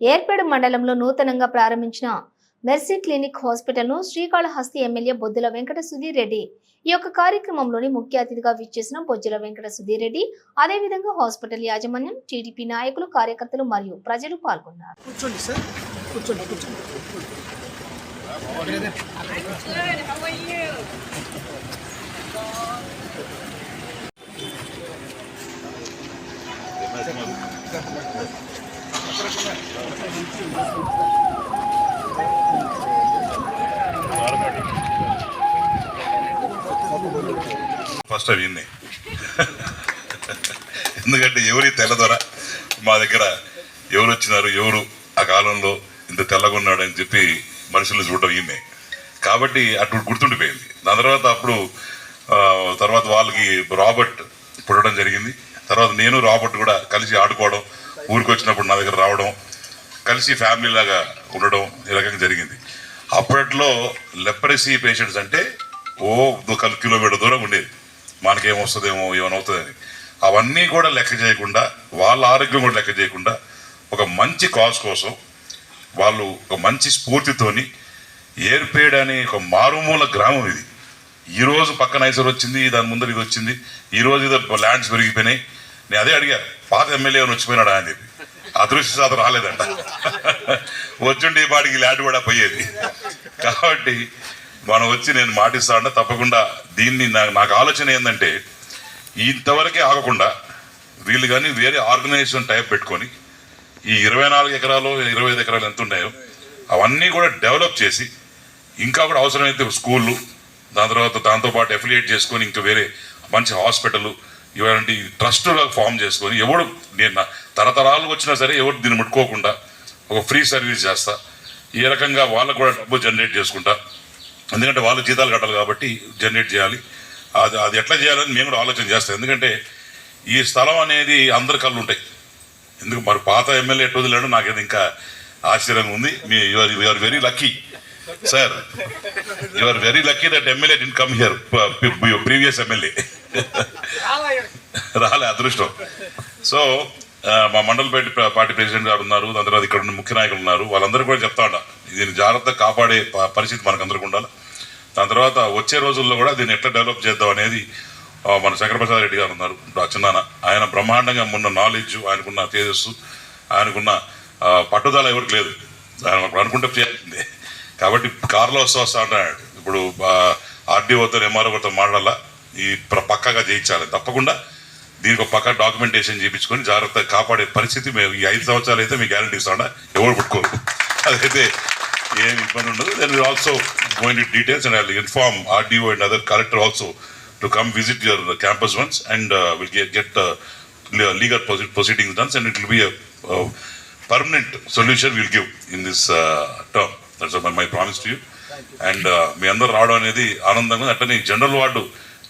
ఏర్పేడు మండలంలో నూతనంగా ప్రారంభించిన మెర్సీ క్లినిక్ హాస్పిటల్ను శ్రీకాళహస్తి ఎమ్మెల్యే బొద్దుల వెంకట సుధీర్ రెడ్డి ఈ యొక్క కార్యక్రమంలోని ముఖ్య అతిథిగా విచ్చేసిన బొజ్జల వెంకట సుధీర్ రెడ్డి అదేవిధంగా హాస్పిటల్ యాజమాన్యం టీడీపీ నాయకులు కార్యకర్తలు మరియు ప్రజలు పాల్గొన్నారు. కూర్చోండి సార్. కూర్చోండి. కూర్చోండి. ఫస్ట్ అవి ఎందుకంటే ఎవరి తెల్లదొర మా దగ్గర ఎవరు వచ్చినారు ఎవరు ఆ కాలంలో ఇంత తెల్లగొన్నాడు అని చెప్పి మనుషులు చూడడం ఈయనే కాబట్టి అటు గుర్తుండిపోయింది. దాని తర్వాత అప్పుడు తర్వాత వాళ్ళకి రాబర్ట్ పుట్టడం జరిగింది. తర్వాత నేను రాబర్ట్ కూడా కలిసి ఆడుకోవడం ఊరికి వచ్చినప్పుడు నా దగ్గర రావడం కలిసి ఫ్యామిలీ లాగా ఉండడం ఈ రకంగా జరిగింది. అప్పట్లో లెప్రసీ పేషెంట్స్ అంటే ఓ కిలోమీటర్ దూరం ఉండేది. మనకేమొస్తుందేమో ఏమనవుతుందని అవన్నీ కూడా లెక్క చేయకుండా వాళ్ళ ఆరోగ్యం కూడా లెక్క చేయకుండా ఒక మంచి కాజ్ కోసం వాళ్ళు ఒక మంచి స్ఫూర్తితోని ఏర్పేడ్ అనే ఒక మారుమూల గ్రామం ఇది. ఈరోజు పక్కన ఐసర్ వచ్చింది దాని ముందర ఇది వచ్చింది. ఈ రోజు ఇది ల్యాండ్స్ పెరిగిపోయినాయి. నేను అదే అడిగా పాత ఎమ్మెల్యే వచ్చిపోయినాడా అని చెప్పి. అదృష్టశాతం రాలేదంట. వచ్చుండి వాడికి లాడ్ కూడా పోయేది. కాబట్టి మనం వచ్చి నేను మాటిస్తా తప్పకుండా దీన్ని నాకు ఆలోచన ఏంటంటే ఇంతవరకే ఆగకుండా వీళ్ళు కానీ వేరే ఆర్గనైజేషన్ టైప్ పెట్టుకొని ఈ ఇరవై నాలుగు ఎకరాలు ఇరవై ఐదు ఎకరాలు ఎంత ఉన్నాయో అవన్నీ కూడా డెవలప్ చేసి ఇంకా కూడా అవసరమైతే స్కూళ్ళు దాని తర్వాత దాంతోపాటు ఎఫిలియేట్ చేసుకొని ఇంకా వేరే మంచి హాస్పిటల్ ఇలాంటి ట్రస్ట్ ఫామ్ చేసుకొని ఎవడు నేను తరతరాలు వచ్చినా సరే ఎవరు దీన్ని ముట్టుకోకుండా ఒక ఫ్రీ సర్వీస్ చేస్తా. ఏ రకంగా వాళ్ళకు కూడా డబ్బు జనరేట్ చేసుకుంటా. ఎందుకంటే వాళ్ళు జీతాలు కట్టాలి కాబట్టి జనరేట్ చేయాలి. అది అది ఎట్లా చేయాలని మేము కూడా ఆలోచన చేస్తాం. ఎందుకంటే ఈ స్థలం అనేది అందరి కళ్ళు ఉంటాయి. ఎందుకు మరి పాత ఎమ్మెల్యే ఎటు వదిలేడు నాకేది ఇంకా ఆశ్చర్యంగా ఉంది. మీ your your very lucky sir you are very lucky that MLA the come here previous MLA. రాలే. అదృష్టం. సో మా మండలపేట పార్టీ ప్రెసిడెంట్ గారు ఉన్నారు దాని తర్వాత ఇక్కడ ఉన్న ముఖ్య నాయకులు ఉన్నారు వాళ్ళందరూ కూడా చెప్తా ఉండ దీన్ని జాగ్రత్తగా కాపాడే పరిస్థితి మనకు ఉండాలి. దాని తర్వాత వచ్చే రోజుల్లో కూడా దీన్ని ఎట్లా డెవలప్ చేద్దాం అనేది మన శంకరప్రసాద్ రెడ్డి గారు ఉన్నారు చిన్నాన ఆయన బ్రహ్మాండంగా ఉన్న నాలెడ్జ్ ఆయనకున్న తేజస్సు ఆయనకున్న పట్టుదల ఎవరికి లేదు. ఆయన అనుకుంటే చేయాల్సిందే. కాబట్టి కారులో వస్తా వస్తా ఉంటాడు ఇప్పుడు ఆర్డీఓతో ఎంఆర్ఓతో మాట్లాడాలా? ఈ పక్కాగా చేయించాలి తప్పకుండా దీనికి ఒక పక్క డాక్యుమెంటేషన్ చేయించుకొని జాగ్రత్తగా కాపాడే పరిస్థితి మేము ఈ ఐదు సంవత్సరాలు అయితే మీకు గ్యారంటీ ఇస్తాడా ఎవరు పుట్టుకోరు. అదైతే ఏం ఇబ్బంది ఉండదు. Then also going it details and I inform RDO and other collector also to come visit your campus once and will get legal proceedings done and it will be permanent solution will give in this term that's my promise to you and మీ అందరు రావడం అనేది ఆనందంగా. అట్లనే general ward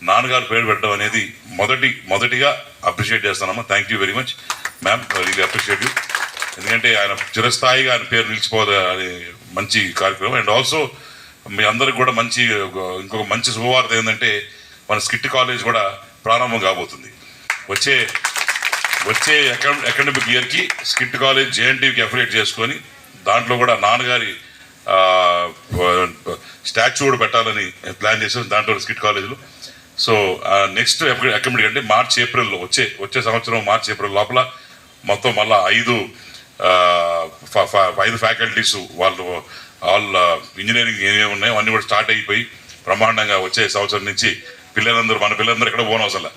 నాన్నగారు పేరు పెట్టడం అనేది మొదటి మొదటిగా అప్రిషియేట్ చేస్తానమ్మా. Thank you very much ma'am really appreciate you ఎందుకంటే ఆయన చిరస్థాయిగా ఆయన పేరు నిలిచిపోదు మంచి కార్యక్రమం. అండ్ ఆల్సో మీ అందరికి కూడా మంచి ఇంకొక మంచి శుభవార్త ఏంటంటే మన స్కిట్ కాలేజ్ కూడా ప్రారంభం కాబోతుంది. వచ్చే వచ్చే అకాడమిక్ ఇయర్కి స్కిట్ కాలేజ్ జేఎన్టీకి అఫిలియేట్ చేసుకొని దాంట్లో కూడా నాన్నగారి స్టాచ్యూ కూడా పెట్టాలని ప్లాన్ చేసాం దాంట్లో స్కిట్ కాలేజ్లో. సో నెక్స్ట్ అకామిడేట్ అంటే మార్చ్ ఏప్రిల్లో వచ్చే వచ్చే సంవత్సరం మార్చ్ ఏప్రిల్ లోపల మొత్తం మళ్ళా ఐదు ఐదు ఫ్యాకల్టీస్ వాళ్ళు ఆల్ ఇంజనీరింగ్ ఏమేమి ఉన్నాయో అన్నీ కూడా స్టార్ట్ అయిపోయి బ్రహ్మాండంగా వచ్చే సంవత్సరం నుంచి పిల్లలందరూ మన పిల్లలందరూ ఎక్కడ పోను అసలు.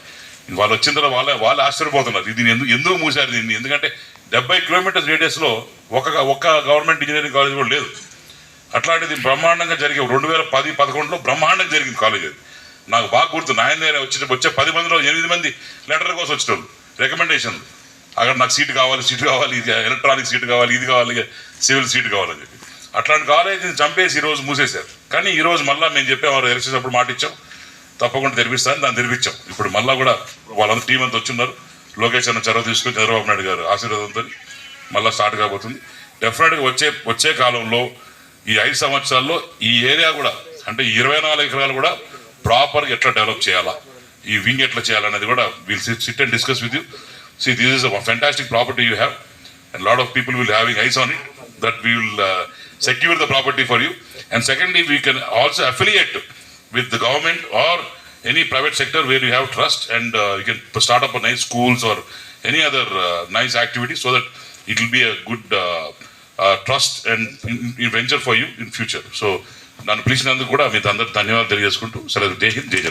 వాళ్ళు వచ్చిన తర్వాత వాళ్ళే వాళ్ళు ఆశ్చర్యపోతున్నారు. దీన్ని ఎందుకు ఎందుకు మూసారు దీన్ని? ఎందుకంటే డెబ్బై కిలోమీటర్స్ రేడియస్లో ఒక ఒక్క గవర్నమెంట్ ఇంజనీరింగ్ కాలేజ్ కూడా లేదు. అట్లాంటిది బ్రహ్మాండంగా జరిగే రెండు వేల పది పదకొండులో బ్రహ్మాండంగా జరిగింది కాలేజ్ అది. నాకు బాగా గుర్తు. నాయన దగ్గర వచ్చే వచ్చే పది మందిలో ఎనిమిది మంది లెటర్ కోసం వచ్చేటోళ్ళు రికమెండేషన్ అక్కడ నాకు సీట్ కావాలి సీట్ కావాలి ఇది ఎలక్ట్రానిక్ సీట్ కావాలి ఇది కావాలి సివిల్ సీట్ కావాలని చెప్పి. అట్లాంటి కాలేజీని చంపేసి ఈరోజు మూసేశారు. కానీ ఈరోజు మళ్ళీ మేము చెప్పాము ఎలక్షన్స్ అప్పుడు మాట ఇచ్చాం. తప్పకుండా తెరిపిస్తాను దాన్ని తెరిపించాం. ఇప్పుడు మళ్ళీ కూడా వాళ్ళందరూ టీం అంతా వచ్చిన్నారు. లోకేష్ అన్న చొరవ తీసుకొని చంద్రబాబు నాయుడు గారు ఆశీర్వాదంతో మళ్ళీ స్టార్ట్ కాబోతుంది. డెఫినెట్గా వచ్చే వచ్చే కాలంలో ఈ ఐదు సంవత్సరాల్లో ఈ ఏరియా కూడా అంటే ఇరవై నాలుగు ఎకరాలు కూడా ప్రాపర్గా ఎట్లా డెవలప్ చేయాలా ఈ వింగ్ ఎట్లా చేయాలనేది కూడా will sit and discuss with you see this is fantastic property you have and a lot of people will having eyes on it that we will uh, secure the property for you and secondly we can also affiliate with the government or any private sector where you have trust and uh, you can start up a nice schools or any other uh, nice activity so that it will be a good uh, uh, trust and in- in venture for you in future so నన్ను పిలిచినందుకు కూడా మీ అందరు ధన్యవాదాలు తెలియజేసుకుంటూ సెలవు. జై హింద్ జై